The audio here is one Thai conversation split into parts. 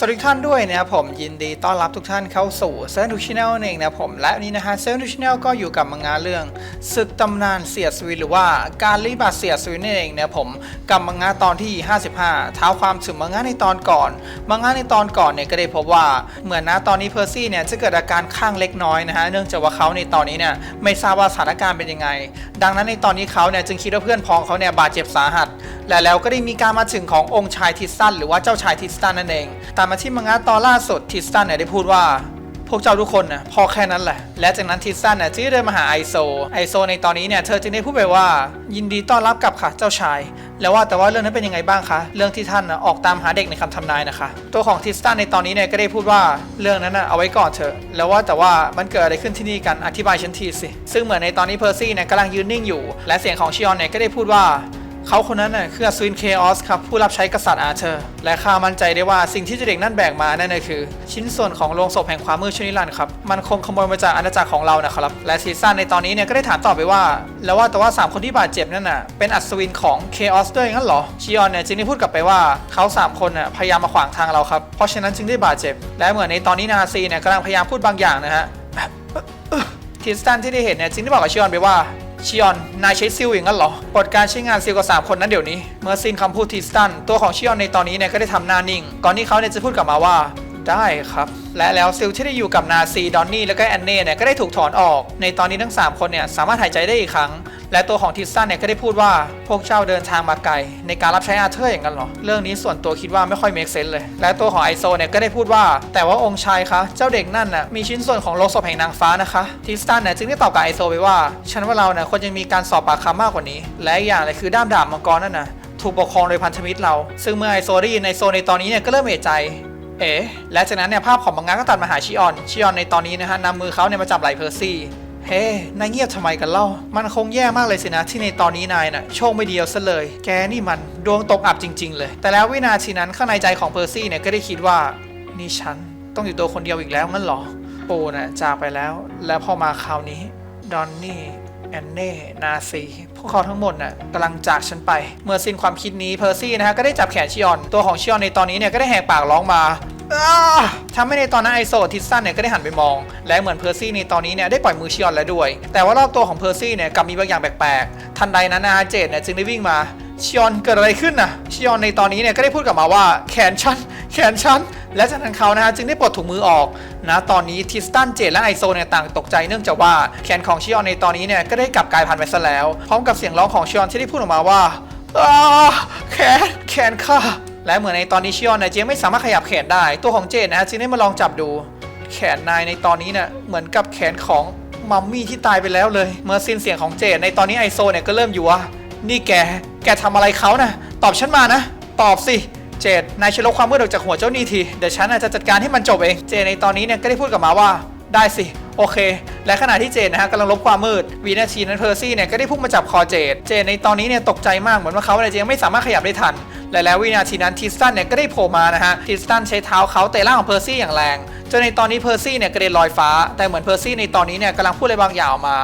สวัสดีท่านด้วยนะครับผมยินดีต้อนรับทุกท่านเข้าสู่เซอร์ทูชแนลเองนะครับผมและวันนี้นะฮะเซอร์ทูชแนลก็อยู่กับมังงะเรื่องศึกตำนานเสียสวินหรือว่าการรีบาดเสียสวินนั่เองนะครับผมกับมังงะตอนที่ 55 เท้าความถึงมังงะในตอนก่อนมังงะในตอนก่อนเนี่ยก็ได้พบว่าเหมือนนะตอนนี้เพอร์ซี่เนี่ยจะเกิดอาการข้างเล็กน้อยนะฮะเนื่องจากว่าเขาในตอนนี้เนี่ยไม่ทราบว่าสถานการณ์เป็นยังไง ดังนั้นในตอนนี้เขาเนี่ยจึงคิดว่าเพื่อนพ้องเขาเนี่ยบาดเจ็บสาหัส และแล้วก็ได้มีการมาถึงขององค์ชายทิสตันหรือว่าเจ้าชายทิสตันนั่นเอง ตามมาที่มังงะตอนล่าสุดทิสตันเนี่ยได้พูดว่าพวกเจ้าทุกคนนะพอแค่นั้นแหละ และจากนั้นทิสตันเนี่ยจึงได้เดินมาหาไอโซ ไอโซในตอนนี้เนี่ยเธอจึงได้พูดไปว่า ยินดีต้อนรับกลับค่ะเจ้าชาย แล้วว่าแต่ว่าเรื่องนั้นเป็นยังไงบ้างคะ เรื่องที่ท่านนะออกตามหาเด็กในคำทำนายนะคะ ตัวของทิสตันในตอนนี้เนี่ยก็ได้พูดว่าเรื่องนั้นนะเอาไว้ก่อนเถอะ แล้วว่าแต่ว่ามันเกิดอะไรขึ้นที่นี่กันอธิบายฉันทีสิ ซึ่งเหมือนในตอนนี้เพอร์ซี่เนี่ยกำลังยืนนิ่งอยู่ และเสียงของชิออนเนี่ยก็ได้พูดว่า เขาคนนั้นน่ะคืออัศวินเคออสครับ ผู้รับใช้กษัตริย์อาเธอร์ และข้ามั่นใจได้ว่าสิ่งที่เจเด็กนั่นแบกมานั่นน่ะคือ ชิ้นส่วนของโลงศพแห่งความมืดชนิรันดร์ครับมันคงขโมยมาจากอาณาจักรของเรานะครับและซีซั่นในตอนนี้เนี่ยก็ได้ถามต่อไปว่า แล้วว่าแต่ว่า 3 คนที่บาดเจ็บนั่นน่ะเป็นอัศวินของเคออสด้วยงั้นเหรอชิออนเนี่ยจึงได้พูดกลับไปว่าเขาสามคนน่ะพยายามมาขวางทางเราครับเพราะฉะนั้นจึงได้บาดเจ็บ และเหมือนในตอนนี้นาซีเนี่ยกำลังพยายามพูดบางอย่างนะฮะทิสตันที่ได้เห็นเนี่ยจึงได้บอกกับชิออนไปว่า ชิออน นายใช้ซิลอย่างนั้นเหรอ ปลดการใช้งานซิลกับสามคนนั้นเดี๋ยวนี้ เมื่อสิ้นคำพูดทิสตัน ตัวของชิออนในตอนนี้เนี่ยก็ได้ทำหน้านิ่ง ก่อนที่เขาเนี่ยจะพูดกลับมาว่า ได้ครับ และแล้วซิลที่ได้อยู่กับนาซีดอนนี่แล้วก็แอนเน่เนี่ยก็ได้ถูกถอนออก ในตอนนี้ทั้ง 3 คนเนี่ยสามารถหายใจได้อีกครั้ง และตัวของทิสตันเนี่ยก็ได้พูดว่าพวกเจ้าเดินทางมาไกลในการรับใช้อาเธอร์อย่างนั้นเหรอ เรื่องนี้ส่วนตัวคิดว่าไม่ค่อยเมคเซนเลย และตัวของไอโซเนี่ยก็ได้พูดว่า แต่ว่าองค์ชายคะเจ้าเด็กนั่นน่ะมีชิ้นส่วนของโลงศพแห่งนางฟ้านะคะทิสตันเนี่ยจึงได้ตอบกับไอโซไปว่าฉันว่าเราเนี่ยควรจะมีการสอบปากคำมากกว่านี้ และอีกอย่างเลยคือด้ามดาบมังกรนั่นน่ะถูกปกครองโดยพันธมิตรเรา ซึ่งเมื่อไอโซได้ยินไอโซในตอนนี้เนี่ยก็เริ่มเอะใจ เอ๋และจากนั้นเนี่ยภาพของมังงะก็ตัดมาหาชิออน ชิออนในตอนนี้นะฮะนำมือเขาเนี่ยมาจับไหล่เพอร์ซี่ เฮ้นายเงียบทำไมกันเล่า มันคงแย่มากเลยสินะที่ในตอนนี้นายน่ะโชคไม่ดีเอาซะเลย แกนี่มันดวงตกอับจริง ๆ เลย แต่แล้ววินาทีนั้นข้างในใจของเพอร์ซี่เนี่ยก็ได้คิดว่า นี่ฉันต้องอยู่ตัวคนเดียวอีกแล้วงั้นเหรอ โปน่ะจากไปแล้ว แล้วพอมาคราวนี้ดอนนี่ แอนเน่ นาซี พวกเขาทั้งหมดน่ะกำลังจากฉันไป เมื่อสิ้นความคิดนี้เพอร์ซี่นะฮะก็ได้จับแขนชิออน ตัวของชิออนในตอนนี้เนี่ยก็ได้แหกปากร้องมาทำให้ในตอนนั้นไอโซทิสตันเนี่ยก็ได้หันไปมอง และเหมือนเพอร์ซี่ในตอนนี้เนี่ยได้ปล่อยมือชิออนแล้วด้วย แต่ว่ารอบตัวของเพอร์ซี่เนี่ยกลับมีบางอย่างแปลกๆ ทันใดนั้นนะเจดเนี่ยจึงได้วิ่งมาชิออนเกิดอะไรขึ้นน่ะชิออนในตอนนี้เนี่ยก็ได้พูดกลับมาว่าแขนฉันแขนฉันและจากนั้นเขานะฮะจึงได้ปลดถุงมือออกนะตอนนี้ทิสตันเจดและไอโซเนี่ยต่างตกใจเนื่องจากว่าแขนของชิออนในตอนนี้เนี่ยก็ได้กลับกลายพันธุ์ไปซะแล้ว พร้อมกับเสียงร้องของชิออนที่ได้พูดออกมาว่าแขนแขนข้าและเหมือนในตอนนี้ชิออนเนี่ยเจไม่สามารถขยับแขนได้ ตัวของเจนนะฮะจึงได้มาลองจับดู แขนนายในตอนนี้เนี่ยเหมือนกับแขนของมัมมี่ที่ตายไปแล้วเลย เมื่อสิ้นเสียงของเจในตอนนี้ไอโซเนี่ยก็เริ่มอยู่ว่านี่แก แกทำอะไรเขานะ ตอบฉันมานะ ตอบสิ เจดนายช่วยลบความมืดออกจากหัวเจ้านี่ที เดี๋ยวฉันน่ะจะจัดการให้มันจบเอง เจนในตอนนี้เนี่ยก็ได้พูดกับมาว่าได้สิ โอเค และขณะที่เจนนะฮะกำลังลบความมืดวินาทีนั้นเพอร์ซี่เนี่ยก็ได้พุ่งมาจับคอเจดเจนในตอนนี้เนี่ยตกใจมากเหมือนว่าเขาเนี่ยจะยังไม่สามารถขยับได้ทัน และแล้ววินาทีนั้นทิสตันเนี่ยก็ได้โผล่มานะฮะทิสตันใช้เท้าเขาเตะร่างของเพอร์ซี่อย่างแรงจนในตอนนี้เพอร์ซี่เนี่ยกระเด็นลอยฟ้า แต่เหมือนเพอร์ซี่ในตอนนี้เนี่ยกำลังพูดอะไรบางอย่างออกมา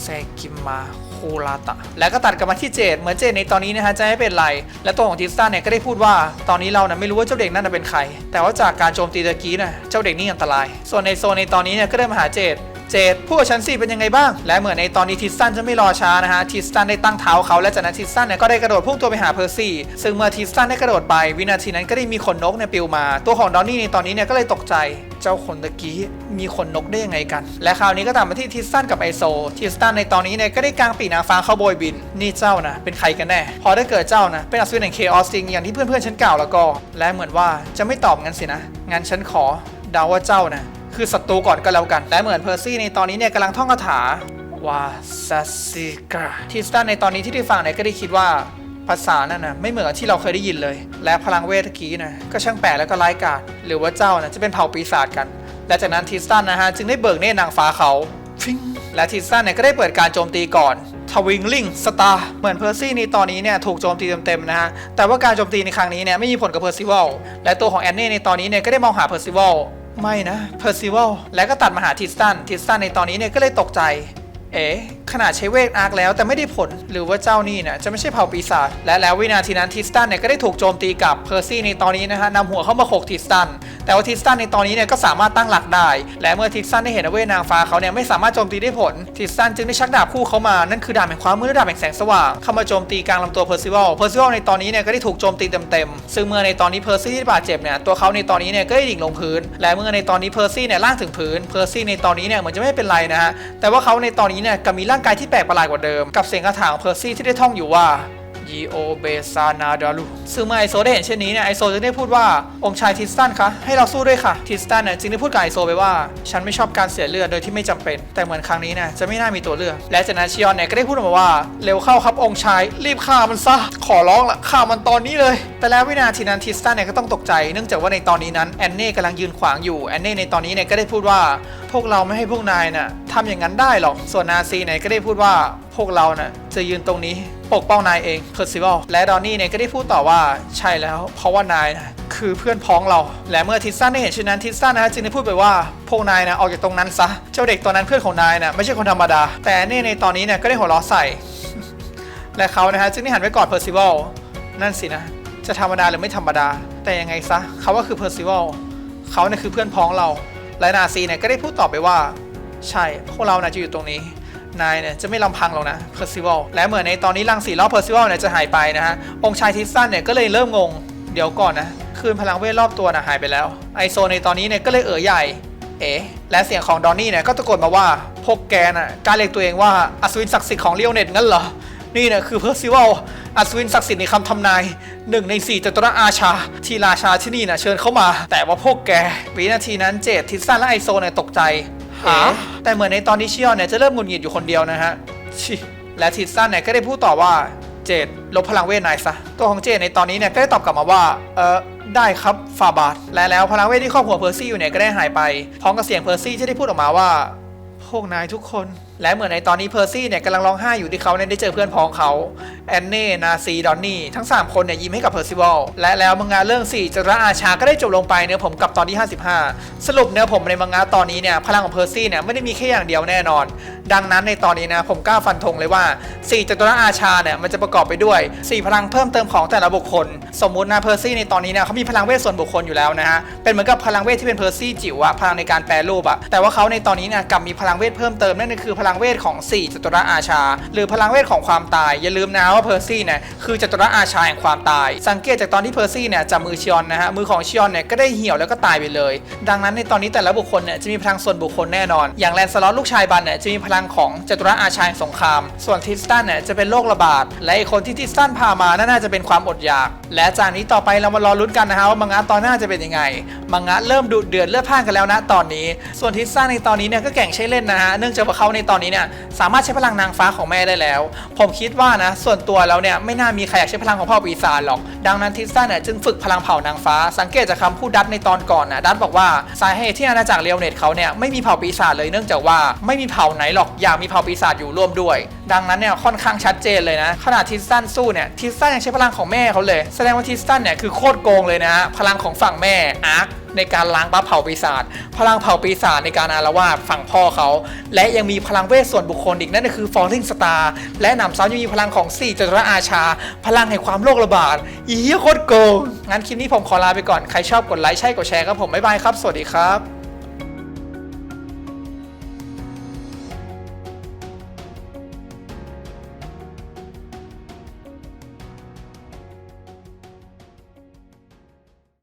เซกิมา คูลาตะ แล้วก็ตัดกลับมาที่เจดเหมือนเจดในตอนนี้นะฮะจะไม่เป็นไร และตัวของทิสตันเนี่ยก็ได้พูดว่า ตอนนี้เรานะไม่รู้ว่าเจ้าเด็กนั่นนะเป็นใคร แต่ว่าจากการโจมตีตะกี้นะเจ้าเด็กนี่อันตราย ส่วนในโซนในตอนนี้เนี่ยก็ได้มาหาเจด เจดผู้กับฉันสิเป็นยังไงบ้าง และเหมือนในตอนนี้ทิสตันจะไม่รอช้านะฮะทิสตันได้ตั้งเท้าเขาและจากนั้นทิสตันเนี่ยก็ได้กระโดดพุ่งตัวไปหาเพอร์ซี่ซึ่งเมื่อทิสตันได้กระโดดไป วินาทีนั้นก็ได้มีขนนกเนี่ยปลิวมา ตัวของดอนนี่ในตอนนี้เนี่ยก็เลยตกใจเจ้าขนตะกี้มีขนนกได้ยังไงกัน และคราวนี้ก็ตามมาที่ทิสตันกับไอโซทิสตันในตอนนี้เนี่ยก็ได้กางปีกนางฟ้าเข้าโบยบิน นี่เจ้านะเป็นใครกันแน่ พอได้เกิดเจ้านะเป็นอัศวินแห่งเคออสจริงอย่างที่เพื่อนๆฉันกล่าวแล้วก็ และเหมือนว่าจะไม่ตอบงั้นสินะงั้นฉันขอเดาว่าเจ้านะ คือศัตรูก่อนก็แล้วกัน และเหมือนเพอร์ซี่ในตอนนี้เนี่ยกำลังท่องคาถาวาซาซิกาทิสตันในตอนนี้ที่ได้ฟังเนี่ยก็ได้คิดว่าภาษานั่นนะไม่เหมือนกับที่เราเคยได้ยินเลย และพลังเวทเมื่อกี้นะก็ช่างแปลกแล้วก็ร้ายกาจหรือว่าเจ้านะจะเป็นเผ่าปีศาจกัน และจากนั้นทิสตันนะฮะจึงได้เบิกเนตรนางฟ้าเขาฟิงและทิสตันเนี่ยก็ได้เปิดการโจมตีก่อนทวิงลิงสตาร์เหมือนเพอร์ซี่ในตอนนี้เนี่ยถูกโจมตีเต็มๆนะฮะแต่ว่าการโจมตีในครั้งนี้เนี่ยไม่มีผลกับเพอร์ซิวัลและตัวของแอนนี่ในตอนนี้เนี่ยก็ได้มองหาเพอร์ซิวัล ไม่นะเพอร์ซิวัลและก็ตัดมาหาทิสตันทิสตันในตอนนี้เนี่ยก็เลยตกใจ เอ๋ ขนาดใช้เวทอาร์คแล้วแต่ไม่ได้ผล หรือว่าเจ้านี่เนี่ยจะไม่ใช่เผ่าปีศาจและแล้ววินาทีนั้นทิสตันเนี่ยก็ได้ถูกโจมตีกับเพอร์ซี่ในตอนนี้นะฮะนำหัวเข้ามาโขกทิสตัน แต่ว่าทิสตันในตอนนี้เนี่ยก็สามารถตั้งหลักได้ และเมื่อทิสตันได้เห็นว่าเวนางฟ้าเขาเนี่ยไม่สามารถโจมตีได้ผลทิสตันจึงได้ชักดาบคู่เขามานั่นคือดาบแห่งความมืดและดาบแห่งแสงสว่างเข้ามาโจมตีกลางลำตัวเพอร์ซิวัลเพอร์ซิวัลในตอนนี้เนี่ยก็ได้ถูกโจมตีเต็มๆซึ่งเมื่อในตอนนี้เพอร์ซี่ที่บาดเจ็บเนี่ยตัวเขาในตอนนี้เนี่ยก็ได้ดิ่งลงพื้น และเมื่อในตอนนี้เพอร์ซี่เนี่ยล่างถึงพื้นเพอร์ซี่ในตอนนี้เนี่ยเหมือนจะไม่เป็นไรนะฮะแต่ว่าเขาในตอนนี้เนี่ยกับมีร่างกายที่แปลกประหลาดกว่าเดิม กับเสียงคาถาของเพอร์ซี่ที่ได้ท่องอยู่ว่า ยีโอเบซานาดาลูซึ่งเมื่อไอโซได้เห็นเช่นนี้เนี่ยไอโซจึงได้พูดว่าองค์ชายทิสตันคะให้เราสู้ด้วยค่ะทิสตันเนี่ยจึงได้พูดกับไอโซไปว่า ฉันไม่ชอบการเสียเลือดโดยที่ไม่จำเป็น แต่เหมือนครั้งนี้เนี่ยจะไม่น่ามีตัวเลือก และจากนั้นชิออนเนี่ยก็ได้พูดออกมาว่าเร็วเข้าครับองค์ชายรีบฆ่ามันซะขอร้องละฆ่ามันตอนนี้เลย แต่แล้ววินาทีนั้นทิสตันเนี่ยก็ต้องตกใจเนื่องจากว่าในตอนนี้นั้นแอนเน่กำลังยืนขวางอยู่แอนเน่ในตอนนี้เนี่ยก็ได้พูดว่า พวกเราไม่ให้พวกนายน่ะทำอย่างนั้นได้หรอกส่วนนาซีเนี่ยก็ได้พูดว่าพวกเราน่ะจะยืนตรงนี้ปกป้องนายเองเพอร์ซิวัลและดอนนี่เนี่ยก็ได้พูดต่อว่าใช่แล้ว เพราะว่านายนะคือเพื่อนพ้องเรา และเมื่อทิสตันได้เห็นเช่นนั้นทิสตันนะจึงได้พูดไปว่าพวกนายนะออกจากตรงนั้นซะเจ้าเด็กตัวนั้นเพื่อนของนายนะไม่ใช่คนธรรมดา แต่เนี่ยในตอนนี้เนี่ยก็ได้หัวเราะใส่ และเขานะฮะจึงได้หันไปกอดเพอร์ซิวัลนั่นสินะ จะธรรมดาหรือไม่ธรรมดา แต่ยังไงซะเขาก็คือเพอร์ซิวัลเขาเนี่ยคือเพื่อนพ้องเราและนาซีเนี่ยก็ได้พูดต่อไปว่า ใช่พวกเรานะจะอยู่ตรงนี้ นายเนี่ยจะไม่ลำพังหรอกนะเพอร์ซิวัลและเหมือนในตอนนี้รังสีรอบเพอร์ซิวัลเนี่ยจะหายไปนะฮะองค์ชายทิสตันเนี่ยก็เลยเริ่มงงเดี๋ยวก่อนนะคืนพลังเวทรอบตัวนะหายไปแล้วไอโซในตอนนี้เนี่ยก็เลยเอ๋อใหญ่เอ๋และเสียงของดอนนี่เนี่ยก็ตะโกนมาว่าพวกแกน่ะกล้ารเรียกตัวเองว่าอัศวินศักดิ์สิทธิ์ของเลียวเน็ตงั้นเหรอนี่เนี่ยคือเพอร์ซิวัลอัศวินศักดิ์สิทธิ์ในคำทำนายหนึ่งในสี่จตุรอาชา ที่ราชาที่นี่นะเชิญเข้ามา แต่ว่าพวกแกวินาทีนั้นเจดทิสซันและไอโซเนี่ยตกใจ หาแต่เหมือนในตอนที่ชิออนเนี่ยจะเริ่มหงุดหงิดอยู่คนเดียวนะฮะชิและทิสซันเนี่ยก็ได้พูดต่อว่าเจดลบพลังเวทนายซะตัวของเจดในตอนนี้เนี่ยก็ได้ตอบกลับมาว่าเออได้ครับฟาบาทและแล้วพลังเวทที่ครอบหัวเพอร์ซี่อยู่เนี่ยก็ได้หายไปพร้อมกับเสียงเพอร์ซี่ที่ได้พูดออกมาว่า พวกนายทุกคนและเหมือนในตอนนี้เพอร์ซี่เนี่ยกำลังร้องไห้อยู่ที่เขาเนี่ยได้เจอเพื่อนพ้องเขาแอนเน่นาซีดอนนี่ทั้ง 3 คนเนี่ยยิ้มให้กับเพอร์ซิวัลและแล้วมังงะเรื่อง4จตุรอาชาก็ได้จบลงไปเนื้อผมกับตอนที่ 55 สรุปเนื้อผมในมังงะตอนนี้เนี่ยพลังของเพอร์ซี่เนี่ยไม่ได้มีแค่อย่างเดียวแน่นอน ดังนั้นในตอนนี้นะผมกล้าฟันธงเลยว่า4จตุรอาชาเนี่ยมันจะประกอบไปด้วย 4 พลังเพิ่มเติมของแต่ละบุคคล สมมุตินะเพอร์ซี่ในตอนนี้เนี่ยเขามีพลังเวทส่วนบุคคลอยู่แล้วนะฮะเป็นเหมือนกับพลังเวทที่เป็นเพอร์ซี่จิ๋วอะพลังในการแปลรูปอะแต่ว่าเขาในตอนนี้เนี่ยกลับมีพลังเวทเพิ่มเติมนั่นก็คือพลังเวทของ 4จตุรอาชา หรือพลังเวทของความตาย อย่าลืมนะว่าเพอร์ซี่เนี่ยคือจตุรอาชาแห่งความตาย สังเกตจากตอนที่เพอร์ซี่เนี่ยจับมือชิออนนะฮะมือของชิออนเนี่ยก็ได้เหี่ยวแล้วก็ตายไปเลย ดังนั้นในตอนนี้แต่ละบุคคลเนี่ยจะมีพลังส่วนบุคคลแน่นอน อย่างแลนสล็อตลูกชายบันเนี่ยจะมีพลังของจตุรอาชาแห่งสงคราม ส่วนทิสตันเนี่ยจะเป็นโรคระบาด และอีกคนที่ทิสตันพามาน่าจะเป็นความอดอยาก และจากนี้ต่อไปเรามารอลุ้นกันนะฮะว่ามังงะตอนหน้าจะเป็นยังไง มังงะเริ่มดุเดือดเลือดพ่านกันแล้วนะตอนนี้ ส่วนทิสตันในตอนนี้เนี่ยก็แก่งใช้เล่นนะฮะเนื่องจากว่าเขาในตอนนี้เนี่ยสามารถใช้พลังนางฟ้าของแม่ได้แล้ว ผมคิดว่านะส่วนตัวแล้วเนี่ยไม่น่ามีใครอยากใช้พลังของพ่อปีศาจหรอก ดังนั้นทิสตันเนี่ยจึงฝึกพลังเผ่านางฟ้า สังเกตจากคำพูดดัตในตอนก่อนนะดัตบอกว่าสาเหตุที่อาณาจักรเรียวเนตเขาเนี่ยไม่มีเผ่าปีศาจเลยเนื่องจากว่าไม่มีเผ่าไหนหรอกอยากมีเผ่าปีศาจอยู่ร่วมด้วย ดังนั้นเนี่ยค่อนข้างชัดเจนเลยนะขนาดทิสตันสู้เนี่ยทิสตันยังใช้พลังของแม่เขาเลย แสดงว่าทิสตันเนี่ยคือโคตรโกงเลยนะพลังของฝั่งแม่อาร์ค ในการล้างบัฟเผ่าปีศาจพลังเผ่าปีศาจในการอารวาสฝั่งพ่อเขา และยังมีพลังเวทส่วนบุคคลอีกนั่นก็คือ Falling Star และนำซ้ำยังมีพลังของสี่จตุรอาชา พลังแห่งความโรคระบาดอีเหี้ยโคตรโกงงั้นคลิปนี้ผมขอลาไปก่อนใครชอบกดไลค์ใช่กดแชร์ครับผมบ๊ายบายครับสวัสดีครับ